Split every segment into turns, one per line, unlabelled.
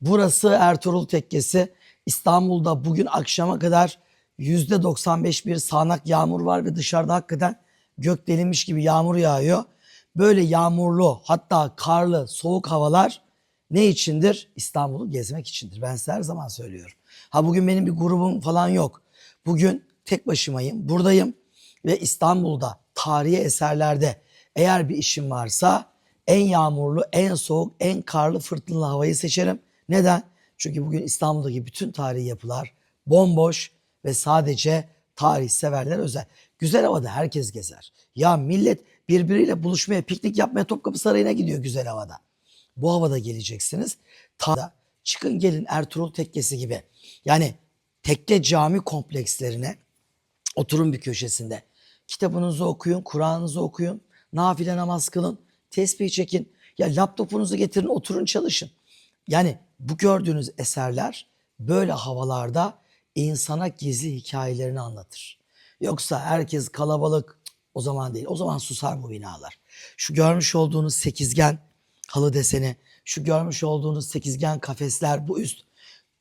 Burası Ertuğrul Tekkesi. İstanbul'da bugün akşama kadar %95 bir sağanak yağmur var ve dışarıda hakikaten gök delinmiş gibi yağmur yağıyor. Böyle yağmurlu hatta karlı soğuk havalar ne içindir? İstanbul'u gezmek içindir. Ben size her zaman söylüyorum. Ha bugün benim bir grubum falan yok. Bugün tek başımayım. Buradayım ve İstanbul'da tarihi eserlerde eğer bir işim varsa en yağmurlu, en soğuk, en karlı, fırtınalı havayı seçerim. Neden? Çünkü bugün İstanbul'daki bütün tarihi yapılar bomboş ve sadece tarih severler özel. Güzel havada herkes gezer. Ya millet birbiriyle buluşmaya, piknik yapmaya Topkapı Sarayı'na gidiyor güzel havada. Bu havada geleceksiniz. Ta çıkın gelin Ertuğrul Tekkesi gibi. Yani tekke cami komplekslerine oturun bir köşesinde. Kitabınızı okuyun, Kur'an'ınızı okuyun, nafile namaz kılın, tesbih çekin. Ya laptopunuzu getirin, oturun çalışın. Yani bu gördüğünüz eserler böyle havalarda insana gizli hikayelerini anlatır. Yoksa herkes kalabalık o zaman değil. O zaman susar bu binalar. Şu görmüş olduğunuz sekizgen halı deseni, şu görmüş olduğunuz sekizgen kafesler, bu üst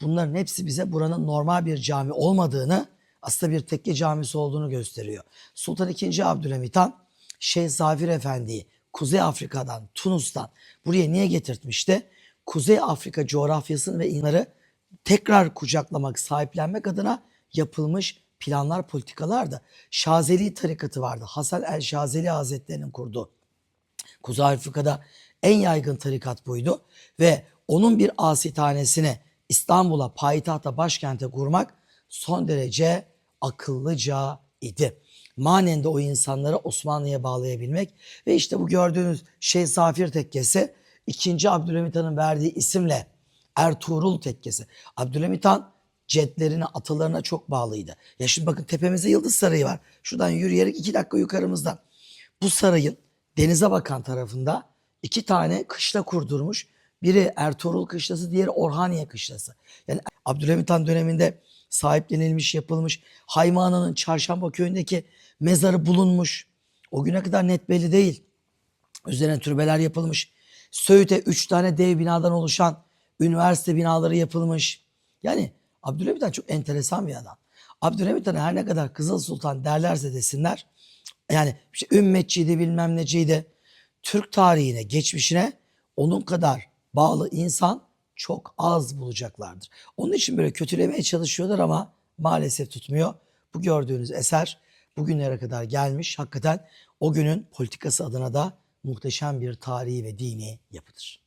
bunların hepsi bize buranın normal bir cami olmadığını aslında bir tekke camisi olduğunu gösteriyor. Sultan II. Abdülhamit Han Şeyh Zafir Efendi'yi Kuzey Afrika'dan, Tunus'tan buraya niye getirtmişti? Kuzey Afrika coğrafyasını ve inları tekrar kucaklamak, sahiplenmek adına yapılmış planlar, politikalardı. Şazeli tarikatı vardı. Hasan el Şazeli Hazretleri'nin kurduğu. Kuzey Afrika'da en yaygın tarikat buydu ve onun bir asitanesini İstanbul'a, payitahta, başkente kurmak son derece akıllıca idi. Manen de o insanları Osmanlı'ya bağlayabilmek ve işte bu gördüğünüz Şeyh Zafir Tekkesi 2. Abdülhamit Han'ın verdiği isimle Ertuğrul Tekkesi. Abdülhamit Han cedlerine, atalarına çok bağlıydı. Ya şimdi bakın tepemizde Yıldız Sarayı var. Şuradan yürüyerek iki dakika yukarımızda. Bu sarayın denize bakan tarafında iki tane kışla kurdurmuş. Biri Ertuğrul Kışlası, diğeri Orhaniye Kışlası. Yani Abdülhamit Han döneminde sahiplenilmiş, yapılmış. Haymana'nın Çarşamba köyündeki mezarı bulunmuş. O güne kadar net belli değil. Üzerine türbeler yapılmış. Söğüt'e üç tane dev binadan oluşan üniversite binaları yapılmış. Yani Abdülhamit Han çok enteresan bir adam. Abdülhamit Han her ne kadar Kızıl Sultan derlerse desinler. Yani işte ümmetçiydi bilmem neciydi. Türk tarihine, geçmişine onun kadar bağlı insan çok az bulacaklardır. Onun için böyle kötülemeye çalışıyorlar ama maalesef tutmuyor. Bu gördüğünüz eser bugünlere kadar gelmiş. Hakikaten o günün politikası adına da muhteşem bir tarihi ve dini yapıdır.